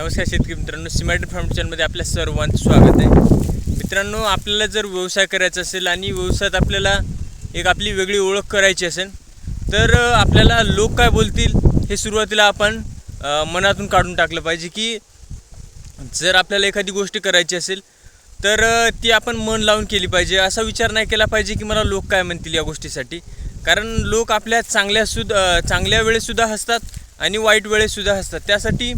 नमस्कार शेतकरी मित्रांनो सिमेंट फार्म चॅनलमध्ये आपल्या सर्वांचं स्वागत आहे. मित्रांनो आपल्याला जर व्यवसाय करायचा असेल आणि व्यवसायात आपल्याला एक आपली वेगळी ओळख करायची असेल तर आपल्याला लोक काय बोलतील हे सुरुवातीला आपण मनातून काढून टाकलं पाहिजे की जर आपल्याला एखादी गोष्ट करायची असेल तर ती आपण मन लावून केली पाहिजे. असा विचार नाही केला पाहिजे की मला लोक काय म्हणतील या गोष्टीसाठी. कारण लोक आपल्या चांगल्या सुद्धा चांगल्या वेळेसुद्धा हसतात आणि वाईट वेळेसुद्धा हसतात. त्यासाठी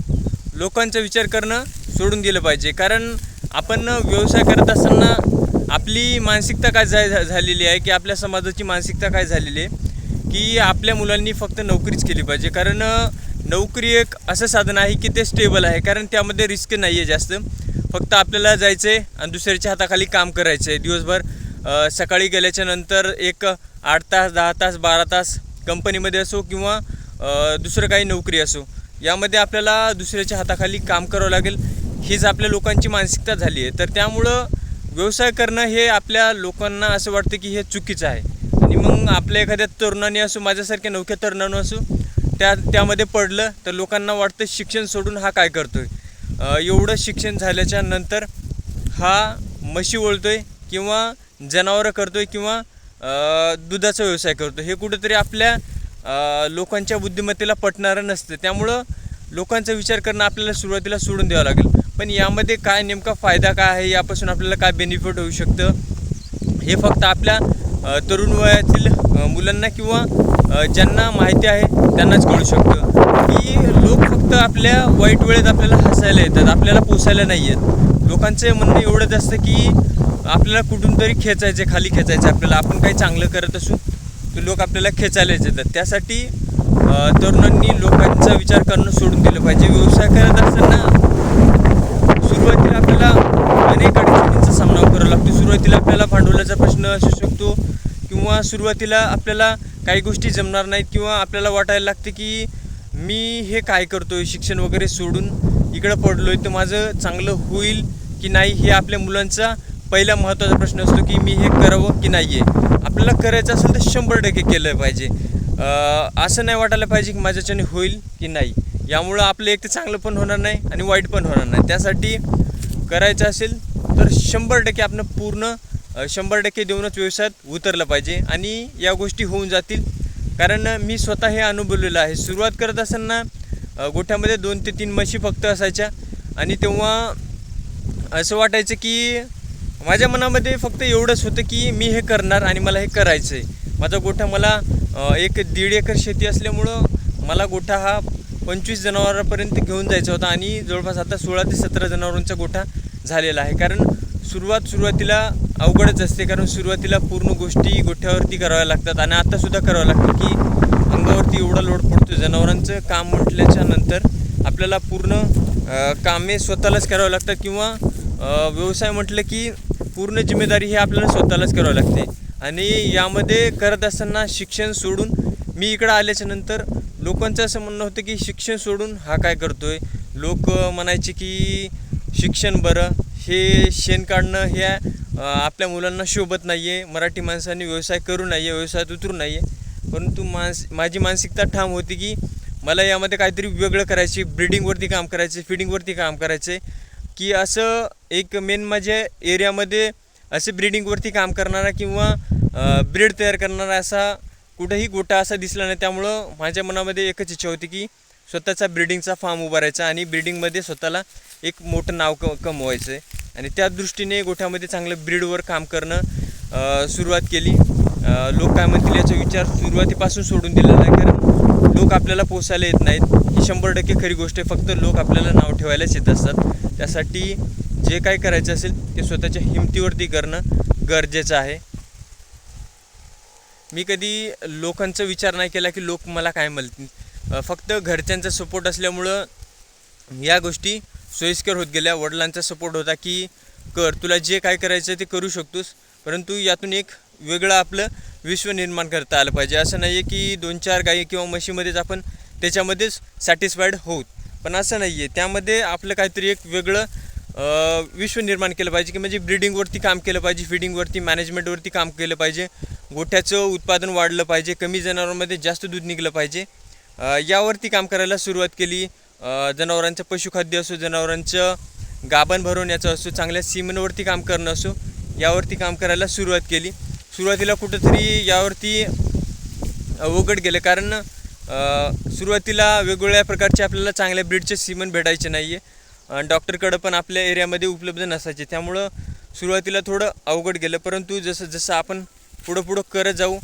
लोकांचा विचार करणं सोडून दिलं पाहिजे. कारण आपण व्यवसाय करत असताना आपली मानसिकता काय झा झा- झालेली आहे की आपल्या समाजाची मानसिकता काय झालेली आहे की आपल्या मुलांनी फक्त नोकरीच केली पाहिजे. कारण नोकरी एक असं साधन आहे की ते स्टेबल आहे. कारण त्यामध्ये रिस्क नाही आहे जास्त. फक्त आपल्याला जायचं आहे आणि दुसऱ्याच्या हाताखाली काम करायचं आहे दिवसभर सकाळी गेल्याच्यानंतर एक आठ तास दहा तास बारा तास कंपनीमध्ये असो किंवा दुसरं काही नोकरी असो. यामध्ये आपल्याला दुसऱ्याच्या हाताखाली काम करावं लागेल. हीच आपल्या लोकांची मानसिकता झाली आहे. तर त्यामुळं व्यवसाय करणं हे आपल्या लोकांना असं वाटतं की हे चुकीचं आहे. आणि मग आपल्या एखाद्या तरुणाने असो माझ्यासारख्या नवख्या तरुणानं असो त्या त्यामध्ये पडलं तर लोकांना वाटतं शिक्षण सोडून हा काय करतो आहे एवढं शिक्षण झाल्याच्यानंतर हा म्हशी वळतोय किंवा जनावरं करतो आहे किंवा दुधाचा व्यवसाय करतो हे कुठंतरी आपल्या लोकांच्या बुद्धिमत्तेला पटणारं नसतं. त्यामुळं लोकांचा विचार करणं आपल्याला सुरुवातीला सोडून द्यावं लागेल. पण यामध्ये काय नेमका फायदा काय आहे यापासून आपल्याला काय बेनिफिट होऊ शकतं? हे फक्त आपल्या तरुण वयातील मुलांना किंवा ज्यांना माहिती आहे त्यांनाच कळू शकतं. की लोक फक्त आपल्या वाईट वेळेत आपल्याला हसायला येतात आपल्याला पोसायला नाही येत. लोकांचं म्हणणं एवढंच असतं की आपल्याला कुठून तरी खेचायचे खाली खेचायचं आपल्याला आपण काही चांगलं करत असू तर लोक आपल्याला खेचायलाच येतात. त्यासाठी तरुणांनी लोकांचा विचार करणं सोडून दिलं पाहिजे. व्यवसाय करत असताना सुरुवातीला आपल्याला अनेक अडचणींचा सामना करावा लागतो. सुरुवातीला आपल्याला भांडवलाचा प्रश्न असू शकतो किंवा सुरुवातीला आपल्याला काही गोष्टी जमणार नाहीत किंवा आपल्याला वाटायला लागते की मी हे काय करतो आहे शिक्षण वगैरे सोडून इकडं पडलो आहे तर माझं चांगलं होईल की नाही हे आपल्या मुलांचा पहिला महत्त्वाचा प्रश्न असतो की मी हे करावं की नाही आहे आपल्याला करायचं असेल तर शंभर टक्के केलं पाहिजे. असं नाही वाटायला पाहिजे की माझ्याच्याने होईल की नाही. यामुळं आपलं एक तर चांगलं पण होणार नाही आणि वाईट पण होणार नाही. त्यासाठी करायचं असेल तर शंभर टक्के आपण पूर्ण शंभर टक्के देऊनच व्यवसायात उतरलं पाहिजे आणि या गोष्टी होऊन जातील. कारण मी स्वतः हे अनुभवलेलं आहे. सुरुवात करत असताना गोठ्यामध्ये दोन ते तीन म्हशी फक्त असायच्या आणि तेव्हा असं वाटायचं की माझ्या मनामध्ये फक्त एवढंच होतं की मी हे करणार आणि मला हे करायचं आहे माझा गोठा मला एक दीड एकर शेती असल्यामुळं मला गोठा हा पंचवीस जनावरांपर्यंत घेऊन जायचा होता आणि जवळपास आता सोळा ते सतरा जनावरांचा गोठा झालेला आहे. कारण सुरुवात सुरुवातीला अवघडच असते कारण सुरुवातीला पूर्ण गोष्टी गोठ्यावरती कराव्या लागतात आणि आत्तासुद्धा करावं लागतं की अंगावरती एवढा लोड पडतो जनावरांचं काम म्हटल्याच्या नंतर आपल्याला पूर्ण कामे स्वतःलाच करावं लागतात किंवा व्यवसाय म्हटलं की पूर्ण जिम्मेदारी ही आपल्याला स्वतःलाच करावी लागते. आणि यामध्ये करत असताना शिक्षण सोडून मी इकडं आल्याच्यानंतर लोकांचं असं म्हणणं होतं की शिक्षण सोडून हा काय करतो आहे लोक म्हणायचे की शिक्षण बरं हे शेण काढणं हे आपल्या मुलांना शोभत नाही आहे मराठी माणसांनी व्यवसाय करू नाही आहे व्यवसायात उतरू नाही आहे परंतु मानस माझी मानसिकता ठाम होती की मला यामध्ये काहीतरी वेगळं करायचे ब्रिडिंगवरती काम करायचे फिडिंगवरती काम करायचे की असं एक मेन माझ्या एरियामध्ये असे ब्रिडिंगवरती काम करणारा किंवा ब्रीड तयार करणारा असा कुठंही गोटा असा दिसला नाही. त्यामुळं माझ्या मनामध्ये एकच इच्छा होती की स्वतःचा ब्रिडिंगचा फार्म उभारायचा आणि ब्रिडिंगमध्ये स्वतःला एक मोठं नाव क कमवायचं आहे आणि त्या दृष्टीने गोठ्यामध्ये चांगलं ब्रीडवर काम करणं सुरुवात केली. लोक काय म्हणतील याचा विचार सुरुवातीपासून सोडून दिला नाही कारण लोक आपल्याला पोसायला येत नाहीत. ही शंभर टक्के खरी गोष्ट आहे. फक्त लोक आपल्याला नाव ठेवायलाच येत असतात. त्यासाठी जे काय करायचं असेल ते स्वतःच्या हिमतीवरती करणं गरजेचं आहे. मी कधी लोकांचा विचार नाही केला की लोक मला काय म्हणतील. फक्त घरच्यांचा सपोर्ट असल्यामुळं या गोष्टी सोयीस्कर होत गेल्या. वडिलांचा सपोर्ट होता की कर तुला जे काय करायचं ते करू शकतोस परंतु यातून एक वेगळं आपलं विश्व निर्माण करता आलं पाहिजे. असं नाही आहे की दोन चार गायी किंवा म्हशीमध्येच आपण त्याच्यामध्येच सॅटिस्फाईड होऊ पण असं नाही आहे त्यामध्ये आपलं काहीतरी एक वेगळं विश्व निर्माण केलं पाहिजे की म्हणजे ब्रिडिंगवरती काम केलं पाहिजे फिडिंगवरती मॅनेजमेंटवरती काम केलं पाहिजे. गोठ्याचं उत्पादन वाढलं पाहिजे कमी जनावरांमध्ये जास्त दूध निघलं पाहिजे. यावरती काम करायला सुरुवात केली. जनावरांचं पशुखाद्य असो जनावरांचं गाभण भरवण्याचं असो चांगल्या सिमेंटवरती काम करणं असो यावरती काम करायला सुरुवात केली. सुरुवातीला कुठंतरी यावरती अवघड गेलं कारण सुरुवातीला वेगवेगळ्या प्रकारचे आपल्याला चांगल्या ब्रीडचे सिमेंट भेटायचे नाही आहे डॉक्टरकडं पण आपल्या एरियामध्ये उपलब्ध नसायचे. त्यामुळं सुरुवातीला थोडं अवघड गेलं परंतु जसं जसं आपण पुढं पुढं करत जाऊ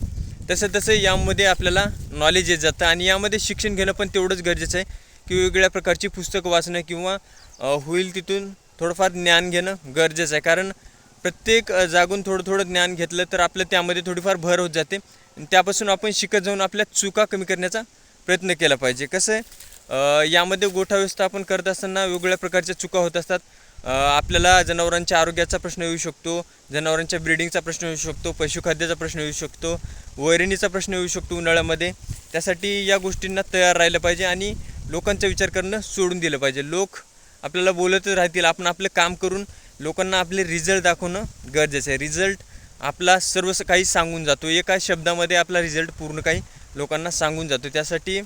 तसं तसं यामध्ये आपल्याला नॉलेज येत जातं आणि यामध्ये शिक्षण घेणं पण तेवढंच गरजेचं आहे की वेगवेगळ्या प्रकारची पुस्तकं वाचणं किंवा होईल तिथून थोडंफार ज्ञान घेणं गरजेचं आहे. कारण प्रत्येक जागून थोडं थोडं ज्ञान घेतलं तर आपलं त्यामध्ये थोडीफार भर होत जाते. आणि त्यापासून आपण शिकत जाऊन आपल्या चुका कमी करण्याचा प्रयत्न केला पाहिजे. कसं आहे यामध्ये गोठा व्यवस्थापन करत असताना वेगवेगळ्या प्रकारच्या चुका होत असतात. आपल्याला जनावरांच्या आरोग्याचा प्रश्न येऊ शकतो जनावरांच्या ब्रिडिंगचा प्रश्न येऊ शकतो पशुखाद्याचा प्रश्न येऊ शकतो वैरणीचा प्रश्न येऊ शकतो उन्हाळ्यामध्ये. त्यासाठी या गोष्टींना तयार राहिलं पाहिजे आणि लोकांचा विचार करणं सोडून दिलं पाहिजे. लोक आपल्याला बोलतच राहतील आपण आपलं काम करून लोकांना आपले रिझल्ट दाखवणं गरजेचं आहे. रिझल्ट आपला सर्व काही सांगून जातो. एका शब्दामध्ये आपला रिझल्ट पूर्ण काही लोकांना सांगून जातो. त्यासाठी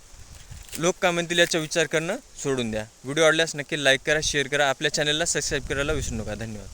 लोक का म्हणतील याचा विचार करणं सोडून द्या. व्हिडिओ आवडल्यास नक्की लाईक करा शेअर करा. आपल्या चॅनलला सबस्क्राईब करायला विसरू नका. धन्यवाद.